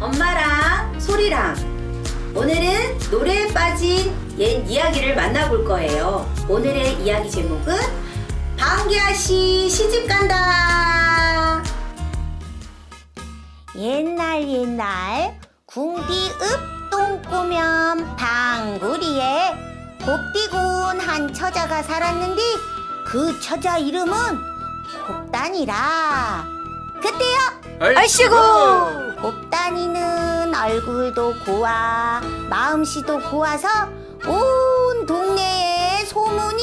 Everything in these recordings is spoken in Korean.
엄마랑 소리랑 오늘은 노래에 빠진 옛 이야기를 만나볼 거예요. 오늘의 이야기 제목은 방기아 씨 시집 간다. 옛날 옛날 궁디읍 똥꼬면 방구리에 곱디고운 한 처자가 살았는데 그 처자 이름은 곱단이라 그때요. 아이씨고! 곱단이는 얼굴도 고와 마음씨도 고와서 온 동네에 소문이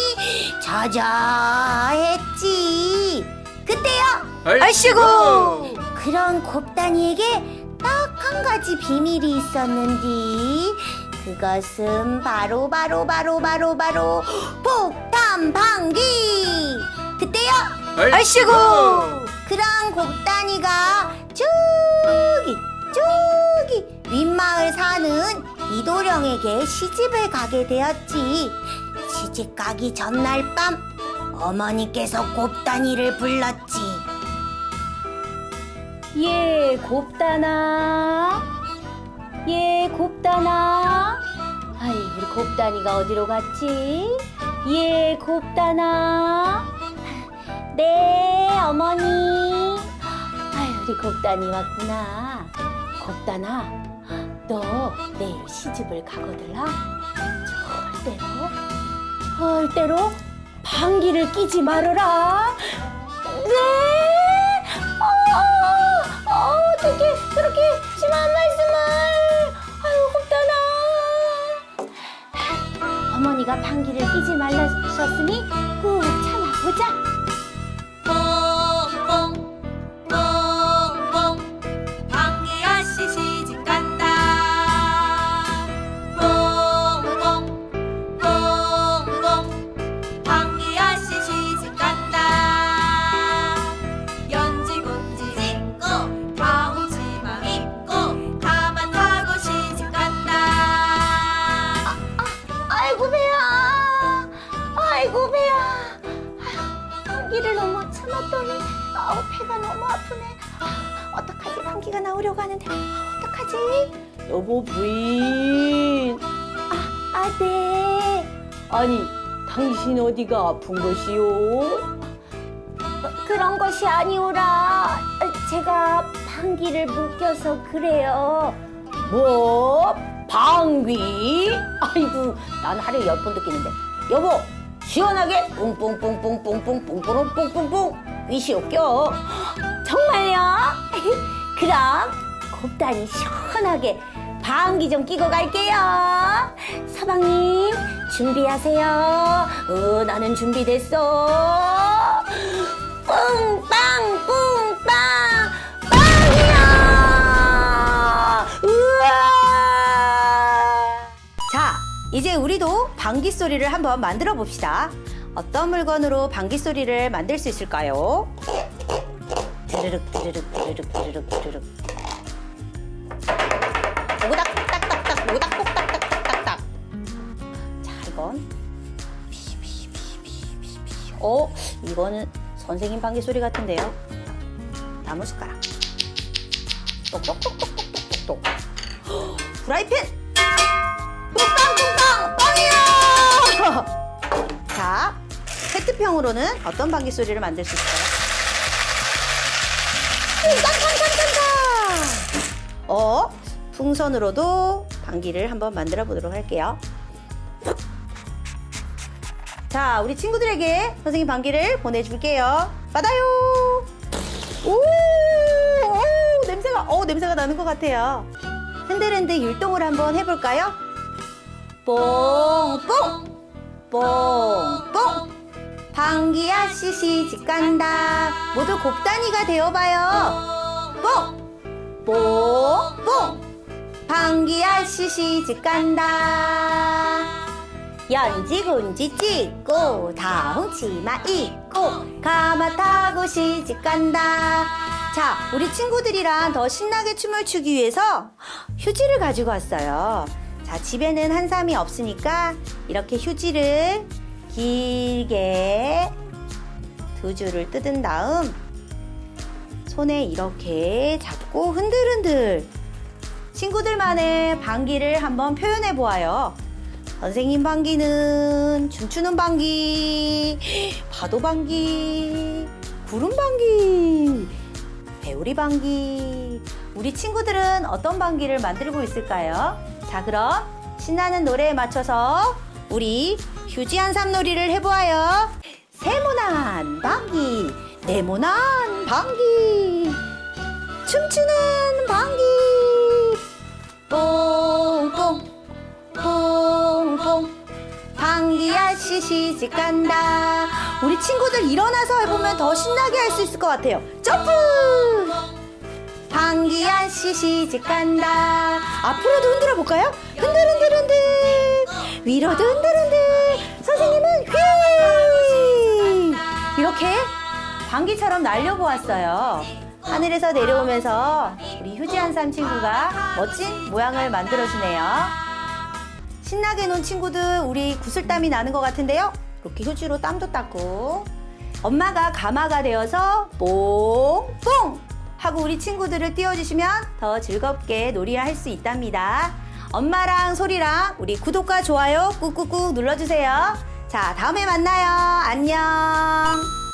자자했지. 그때요. 아이씨고! 그런 곱단이에게 딱 한 가지 비밀이 있었는데 그것은 바로 바로 바로 바로 바로 폭탄 방귀! 그때요. 아이씨고! 그런 곱단이가 저기 저기 윗마을 사는 이도령에게 시집을 가게 되었지 시집 가기 전날 밤 어머니께서 곱단이를 불렀지 예, 곱다나. 예, 곱다나. 아이, 우리 곱다니가 어디로 갔지? 예, 곱다나. 곱다니 왔구나. 곱다나, 너 내일 시집을 가거들라. 절대로, 절대로 방귀를 끼지 말아라. 네. 어, 어, 어떻게 그렇게 심한 말씀을? 아유, 곱다나. 어머니가 방귀를 끼지 말라셨으니 꾹 참아보자. 방귀를 너무 참았더니 아우 배가 너무 아프네 아, 어떡하지 방귀가 나오려고 하는데 아, 어떡하지 여보 부인. 아 네. 아니, 당신 어디가 아픈 것이오? 어, 그런 것이 아니오라 제가 방귀를 못 껴서 그래요 뭐? 방귀? 아이고, 난 하루에 열 번 듣겠는데. 여보, 시원하게 뿡뿡뿡뿡뿡뿡뿡뿡 뿡뿡뿡 위시오 껴. 정말요? 그럼 곱단이 시원하게 방귀 좀 끼고 갈게요. 서방님 준비하세요. 어, 나는 준비됐어. 뿡 이제 우리도 방귀 소리를 한번 만들어 봅시다. 어떤 물건으로 방귀 소리를 만들 수 있을까요? 드르륵 드르륵 드르륵 드르륵 드르륵. 오닥 딱딱딱 오닥 꼭딱딱딱딱. 자, 이건 피피피피피피. 어, 이거는 선생님 방귀 소리 같은데요. 나무 숟가락. 똑똑똑똑똑똑똑. 프라이팬. 페트병으로는 어떤 방귀 소리를 만들 수 있을까요? 어, 풍선으로도 방귀를 한번 만들어 보도록 할게요. 자, 우리 친구들에게 선생님 방귀를 보내줄게요. 받아요! 오, 오, 냄새가, 어, 냄새가 나는 것 같아요. 흔들흔들 율동을 한번 해볼까요? 뽕뽕 뽕뽕 방귀야 씨 시집 간다. 모두 곱단이가 되어봐요. 뽕 뽕 뽕 방귀야 씨 시집 간다. 연지군지 찍고 다홍 치마 입고 가마 타고 시집 간다. 자 우리 친구들이랑 더 신나게 춤을 추기 위해서 휴지를 가지고 왔어요. 자 집에는 한삼이 없으니까 이렇게 휴지를 길게 두 줄을 뜯은 다음 손에 이렇게 잡고 흔들흔들 친구들만의 방귀를 한번 표현해 보아요. 선생님 방귀는 춤추는 방귀, 파도 방귀, 구름 방귀, 배우리 방귀. 우리 친구들은 어떤 방귀를 만들고 있을까요? 자, 그럼 신나는 노래에 맞춰서 우리 휴지 한 삼 놀이를 해보아요. 세모난 방귀, 네모난 방귀, 춤추는 방귀, 뽕뽕, 뽕뽕, 방귀 아씨 시집 간다. 우리 친구들 일어나서 해보면 더 신나게 할 수 있을 것 같아요. 점프! 방귀 아씨 시집 간다. 앞으로도 흔들어 볼까요? 흔들 흔들 흔들. 위로도 흔들 흔들. 방귀처럼 날려보았어요. 하늘에서 내려오면서 우리 휴지 한 삼 친구가 멋진 모양을 만들어주네요. 신나게 논 친구들 우리 구슬땀이 나는 것 같은데요. 이렇게 휴지로 땀도 닦고 엄마가 가마가 되어서 뽕뽕 하고 우리 친구들을 띄워주시면 더 즐겁게 놀이할 수 있답니다. 엄마랑 소리랑 우리 구독과 좋아요 꾹꾹꾹 눌러주세요. 자, 다음에 만나요. 안녕.